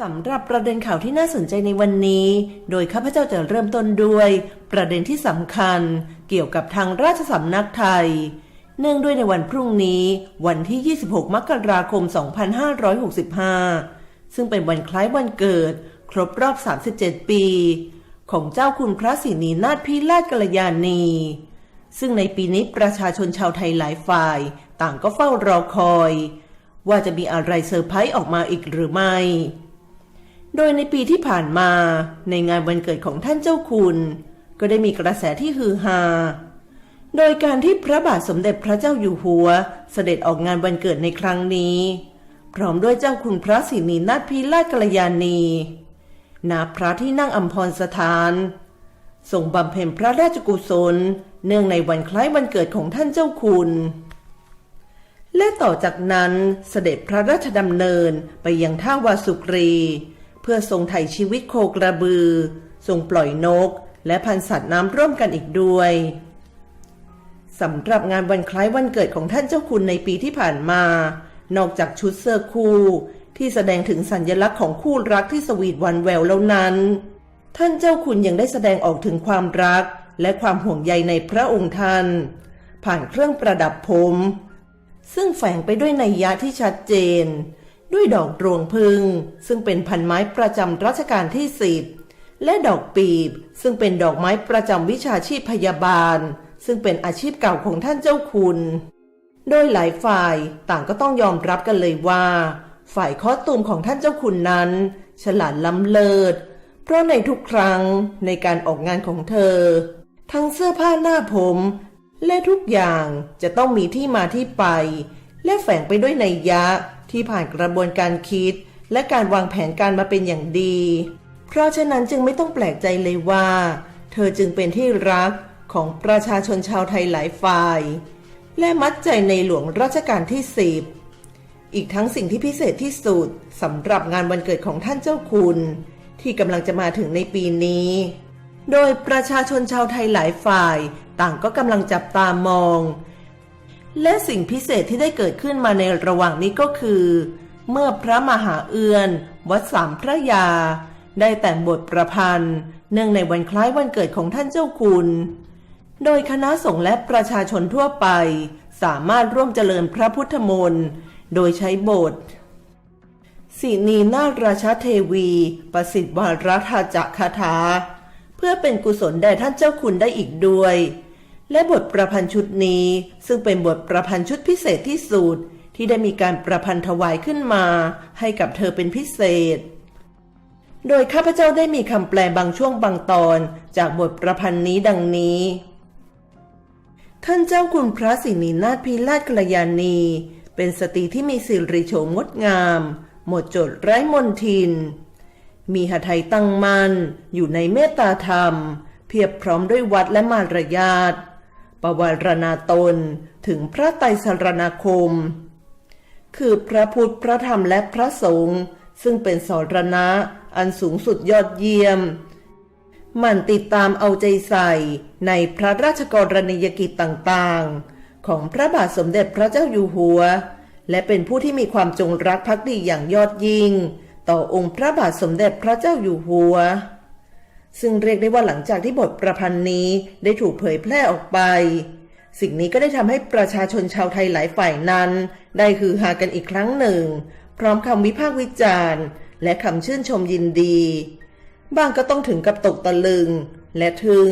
สำหรับประเด็นข่าวที่น่าสนใจในวันนี้ โดยข้าพเจ้าจะเริ่มต้นด้วย ประเด็นที่สำคัญ เกี่ยวกับทางราชสำนักไทย เนื่องด้วยในวันพรุ่งนี้ วันที่ 26 มกราคม 2565 ซึ่งเป็นวันคล้ายวันเกิด ครบรอบ 37 ปี ของเจ้าคุณพระศรีนีนาถพิราชกัลยาณี ซึ่งในปีนี้ประชาชนชาวไทยหลายฝ่าย ต่างก็เฝ้ารอคอย ว่าจะมีอะไรเซอร์ไพรส์ออกมาอีกหรือไม่ โดยในปีที่ผ่านมาในงานวันเกิดของท่านเจ้าคุณ ก็ได้มีกระแสที่ฮือฮา โดยการที่พระบาทสมเด็จพระเจ้าอยู่หัว เสด็จออกงานวันเกิดในครั้งนี้ พร้อมด้วยเจ้าคุณพระศรีนีนาถพิราชกัลยาณีณพระที่นั่งอัมพรสถานทรงบำเพ็ญพระราชกุศล เนื่องในวันคล้ายวันเกิดของท่านเจ้าคุณ และต่อจากนั้นเสด็จพระราชดำเนินไปยังท่าวาสุกรี พื่อทรงไถ่ชีวิตโคกระบือ ทรงปล่อยนก และพันสัตว์น้ำร่วมกันอีกด้วยสำหรับงานวันคล้ายวันเกิดของท่านเจ้าคุณในปีที่ผ่านมา นอกจากชุดเสื้อคู่ที่แสดงถึงสัญญลักษณ์ของคู่รักที่สวีทวันแววแล้วนั้น ท่านเจ้าคุณยังได้แสดงออกถึงความรักและความห่วงใยในพระองค์ท่าน ผ่านเครื่องประดับผม ซึ่งแฝงไปด้วยนัยยะที่ชัดเจน ด้วยดอกรวงพึ่งซึ่งเป็นพันไม้ประจำรัชกาลที่สิบและดอกปีบ ซึ่งเป็นดอกไม้ประจำวิชาชีพพยาบาล ซึ่งเป็นอาชีพเก่าของท่านเจ้าคุณ โดยหลายฝ่ายต่างก็ต้องยอมรับกันเลยว่า ฝ่ายคอตูมของท่านเจ้าคุณนั้น ฉลาดล้ำเลิศ เพราะในทุกครั้งในการออกงานของเธอ ทั้งเสื้อผ้าหน้าผม และทุกอย่างจะต้องมีที่มาที่ไป และแฝงไปด้วยในัยยะ ที่ผ่านกระบวนการคิด และการวางแผนการมาเป็นอย่างดี เพราะฉะนั้นจึงไม่ต้องแปลกใจเลยว่า เธอจึงเป็นที่รักของประชาชนชาวไทยหลายฝ่าย และมัดใจในหลวงรัชกาลที่สิบอีกทั้งสิ่งที่พิเศษที่สุดสำหรับงานวันเกิดของท่านเจ้าคุณ ที่กำลังจะมาถึงในปีนี้ โดยประชาชนชาวไทยหลายฝ่าย ต่างก็กำลังจับตามอง และสิ่งพิเศษที่ได้เกิดขึ้นมาในระหว่างนี้ก็คือ เมื่อพระมหาเอือน วัดสามพระยา ได้แต่งบทประพันธ์ เนื่องในวันคล้ายวันเกิดของท่านเจ้าคุณ โดยคณะสงฆ์และประชาชนทั่วไป สามารถร่วมเจริญพระพุทธมนต์โดยใช้บทสีนีนาราชเทวี ประสิทธิ์วารธาจักคาถา เพื่อเป็นกุศลแด่ท่านเจ้าคุณได้อีกด้วย และบทประพันธ์ชุดนี้ ซึ่งเป็นบทประพันธ์ชุดพิเศษที่สุดที่ได้มีการประพันธ์ถวายขึ้นมา ให้กับเธอเป็นพิเศษ โดยข้าพเจ้าได้มีคำแปลบางช่วงบางตอนจากบทประพันธ์นี้ดังนี้ ท่านเจ้าคุณพระศรีนีนาถพิราชกัลยาณีเป็นสตรีที่มีสิริโฉมงดงาม หมดจดไร้มนทิน มีหทัยตั้งมั่นอยู่ในเมตตาธรรม เพียบพร้อมด้วยวัดและมารยาท ปวารณาตนถึงพระไตรสรณคม คือพระพุทธพระธรรมและพระสงฆ์ซึ่งเป็นสรณะอันสูงสุดยอดเยี่ยมหมั่นติดตามเอาใจใส่ในพระราชกรณียกิจต่างๆ ของพระบาทสมเด็จพระเจ้าอยู่หัว และเป็นผู้ที่มีความจงรักภักดีอย่างยอดยิ่ง ต่อองค์พระบาทสมเด็จพระเจ้าอยู่หัว ซึ่งเรียกได้ว่าหลังจากที่บทประพันธ์นี้ได้ถูกเผยแพร่ออกไป สิ่งนี้ก็ได้ทำให้ประชาชนชาวไทยหลายฝ่ายนั้น ได้ฮือฮากันอีกครั้งหนึ่ง พร้อมคำวิพากษ์วิจารณ์ และคำชื่นชมยินดีบางก็ต้องถึงกับตกตะลึง และทึ่ง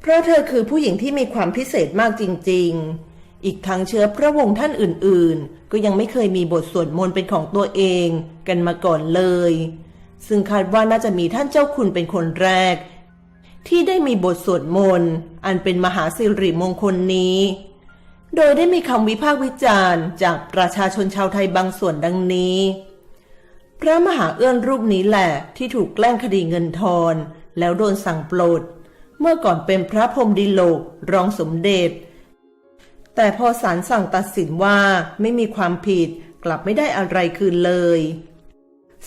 เพราะเธอคือผู้หญิงที่มีความพิเศษมากจริง ๆ อีกทั้งเชื้อพระวงศ์ท่านอื่น ๆ ก็ยังไม่เคยมีบทสวดมนต์เป็นของตัวเอง กันมาก่อนเลย ซึ่งคาดว่าน่าจะมีท่านเจ้าคุณเป็นคนแรก ที่ได้มีบทสวดมนต์อันเป็นมหาสิริมงคลนี้ โดยได้มีคำวิพากษ์วิจารณ์จากประชาชนชาวไทยบางส่วนดังนี้ พระมหาเอื้อนรูปนี้แหละที่ถูกแกล้งคดีเงินทอน แล้วโดนสั่งปลดเมื่อก่อนเป็นพระพรหมดิโลกรองสมเด็จ แต่พอศาลสั่งตัดสินว่าไม่มีความผิดกลับไม่ได้อะไรคืนเลย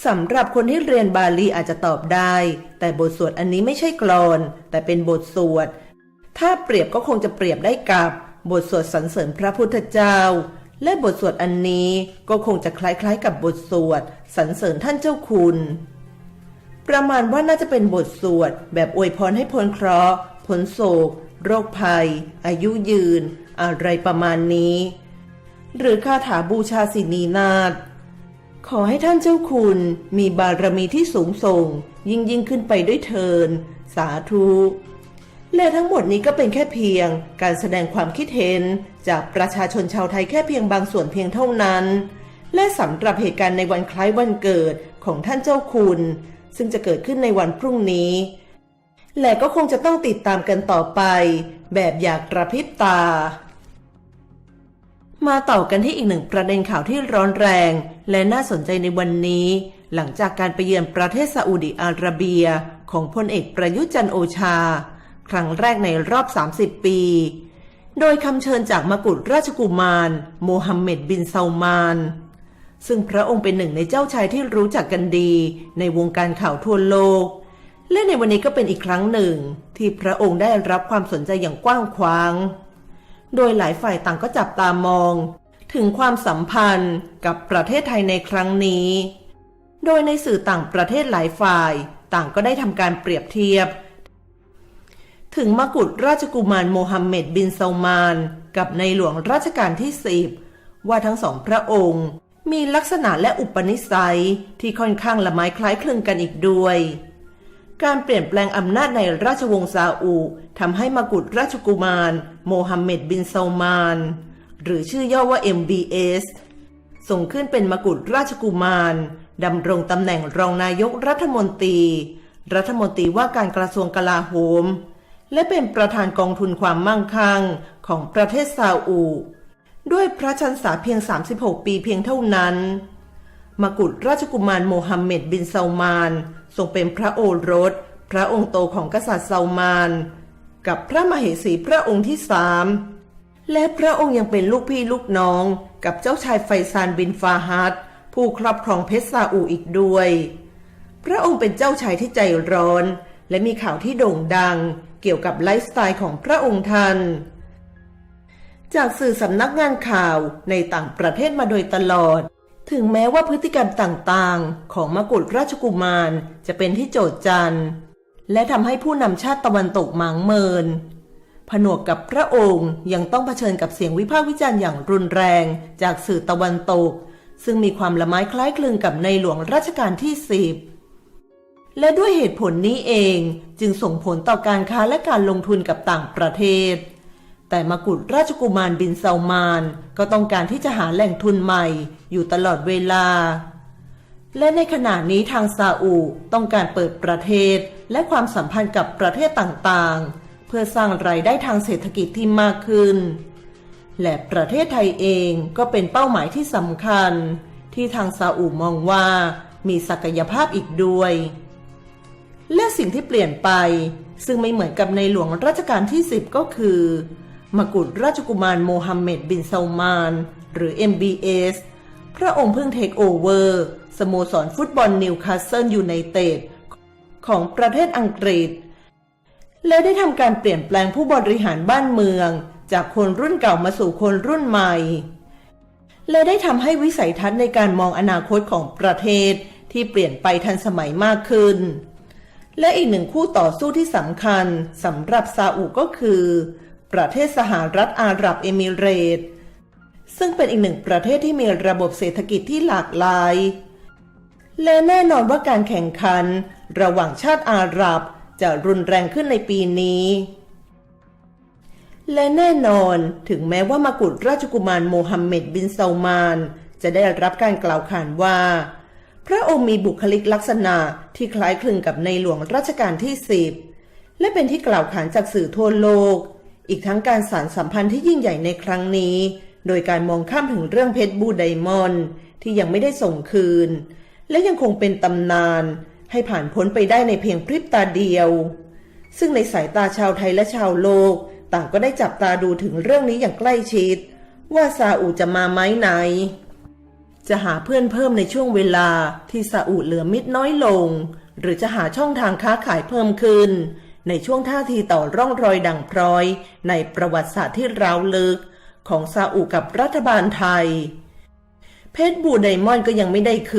สำหรับคนที่เรียนบาลีอาจจะตอบได้ แต่บทสวดอันนี้ไม่ใช่กลอน แต่เป็นบทสวด ถ้าเปรียบก็คงจะเปรียบได้กับบทสวดสรรเสริญพระพุทธเจ้า และบทสวดอันนี้ก็คงจะคล้ายๆ กับบทสวดสรรเสริญท่านเจ้าคุณ ประมาณว่าน่าจะเป็นบทสวด แบบอวยพรให้พ้นเคราะห์พ้นโศก โรคภัย อายุยืน อะไรประมาณนี้ หรือคาถาบูชาศินีนาถ ขอให้ท่านเจ้าคุณมีบารมีที่สูงส่ง ยิ่งยิ่งขึ้นไปด้วยเทิน สาธุ และทั้งหมดนี้ก็เป็นแค่เพียงการแสดงความคิดเห็น จากประชาชนชาวไทยแค่เพียงบางส่วนเพียงเท่านั้น และสำหรับเหตุการณ์ในวันคล้ายวันเกิดของท่านเจ้าคุณ ซึ่งจะเกิดขึ้นในวันพรุ่งนี้ และก็คงจะต้องติดตามกันต่อไป แบบอยากกระพริบตา มาต่อกันที่อีกหนึ่งประเด็นข่าวที่ร้อนแรง และน่าสนใจในวันนี้ หลังจากการไปเยือนประเทศซาอุดิอาระเบีย ของพลเอกประยุจันโอชา ครั้งแรกในรอบ 30 ปี โดยคำเชิญจากมกุฎราชกุมาร โมฮัมเหม็ดบินซาลมาน ซึ่งพระองค์เป็นหนึ่งในเจ้าชายที่รู้จักกันดี ในวงการข่าวทั่วโลก และในวันนี้ก็เป็นอีกครั้งหนึ่ง ที่พระองค์ได้รับความสนใจอย่างกว้างขวาง โดยหลายฝ่ายต่างก็จับตามอง ถึงความสัมพันธ์กับประเทศไทยในครั้งนี้ โดยในสื่อต่างประเทศหลายฝ่าย ต่างก็ได้ทำการเปรียบเทียบ ถึงมกุฎราชกุมารโมฮัมเหม็ดบินซามาน กับในหลวงรัชกาลที่สิบว่าทั้งสองพระองค์ มีลักษณะและอุปนิสัยที่ค่อนข้างละไม้คล้ายคลึงกันอีกด้วย การเปลี่ยนแปลงอำนาจในราชวงศ์ซาอุทำให้มกุฎราชกุมาร โมฮัมเหม็ดบินซามาน หรือชื่อย่อว่า MBS ส่งขึ้นเป็นมกุฎราชกุมารดำรงตำแหน่งรองนายกรัฐมนตรี รัฐมนตรีว่าการกระทรวงกลาโหม และเป็นประธานกองทุนความมั่งคั่งของประเทศซาอุ ด้วยพระชันษาเพียง 36 ปีเพียงเท่านั้น มกุฎราชกุมารโมฮัมเหม็ดบินซาลมานทรงเป็นพระโอรส พระองค์โตของกษัตริย์ซาลมาน กับพระมเหสีพระองค์ที่สามและพระองค์ยังเป็นลูกพี่ลูกน้อง กับเจ้าชายไฟซานบินฟาฮัดผู้ครอบครองเพชรซาอุอีกด้วย พระองค์เป็นเจ้าชายที่ใจร้อน และมีข่าวที่โด่งดัง เกี่ยวกับไลฟ์สไตล์ของพระองค์ท่านจากสื่อสำนักงานข่าวในต่างประเทศมาโดยตลอด ถึงแม้ว่าพฤติกรรมต่างๆ ของมกุฎราชกุมารจะเป็นที่โจษจันและทำให้ผู้นำชาติตะวันตกหมางเมิน ผนวกกับพระองค์ยังต้องเผชิญกับเสียงวิพากษ์วิจารณ์อย่างรุนแรงจากสื่อตะวันตก ซึ่งมีความละไม้คล้ายคลึงกับในหลวงรัชกาลที่สิบและด้วยเหตุผลนี้เองจึงส่งผลต่อการค้าและการลงทุนกับต่างประเทศ แต่มกุฎราชกุมารบินซามาน ก็ต้องการที่จะหาแหล่งทุนใหม่อยู่ตลอดเวลา และในขณะนี้ทางซาอุต้องการเปิดประเทศและความสัมพันธ์กับประเทศต่างๆ เพื่อสร้างรายได้ทางเศรษฐกิจที่มากขึ้น และประเทศไทยเองก็เป็นเป้าหมายที่สำคัญ ที่ทางซาอุมองว่ามีศักยภาพอีกด้วย และสิ่งที่เปลี่ยนไปซึ่งไม่เหมือนกับในหลวงรัชกาลที่ 10 ก็คือ มกุฎราชกุมารโมฮัมเหม็ดบินซาลมาน หรือ MBS พระองค์เพิ่งเทคโอเวอร์สโมสรฟุตบอลนิวคาสเซิลยูไนเต็ดของประเทศอังกฤษ และได้ทำการเปลี่ยนแปลงผู้บริหารบ้านเมือง จากคนรุ่นเก่ามาสู่คนรุ่นใหม่ และได้ทำให้วิสัยทัศน์ในการมองอนาคตของประเทศที่เปลี่ยนไปทันสมัยมากขึ้น และอีกหนึ่งคู่ต่อสู้ที่สำคัญสำหรับซาอุก็คือ ประเทศสหรัฐอาหรับเอมิเรตส์ซึ่งเป็นอีกหนึ่งประเทศที่มีระบบเศรษฐกิจที่หลากหลาย และแน่นอนว่าการแข่งขัน ระหว่างชาติอาหรับจะรุนแรงขึ้นในปีนี้ และแน่นอนถึงแม้ว่ามากุฎราชกุมารโมฮัมเหม็ดบินซาลมาน จะได้รับการกล่าวขานว่า พระองค์มีบุคลิกลักษณะที่คล้ายคลึงกับในหลวงรัชกาลที่สิบและเป็นที่กล่าวขานจากสื่อทั่วโลก อีกทั้งการสานสัมพันธ์ที่ยิ่งใหญ่ในครั้งนี้ โดยการมองข้ามถึงเรื่องเพชรบูไดมอนด์ที่ยังไม่ได้ส่งคืน และยังคงเป็นตำนาน ให้ผ่านพ้นไปได้ในเพียงพริบตาเดียว ซึ่งในสายตาชาวไทยและชาวโลก ต่างก็ได้จับตาดูถึงเรื่องนี้อย่างใกล้ชิด ว่าซาอุจะมาไหมไหน จะหาเพื่อนเพิ่มในช่วงเวลาที่ซาอุเหลือมิตรน้อยลง หรือจะหาช่องทางค้าขายเพิ่มขึ้น ในช่วงท่าทีต่อร่องรอยดังพร้อย ในประวัติศาสตร์ที่ร้าวลึก ของซาอุกับรัฐบาลไทย เพชรบูไดมอนด์ก็ยังไม่ได้คืน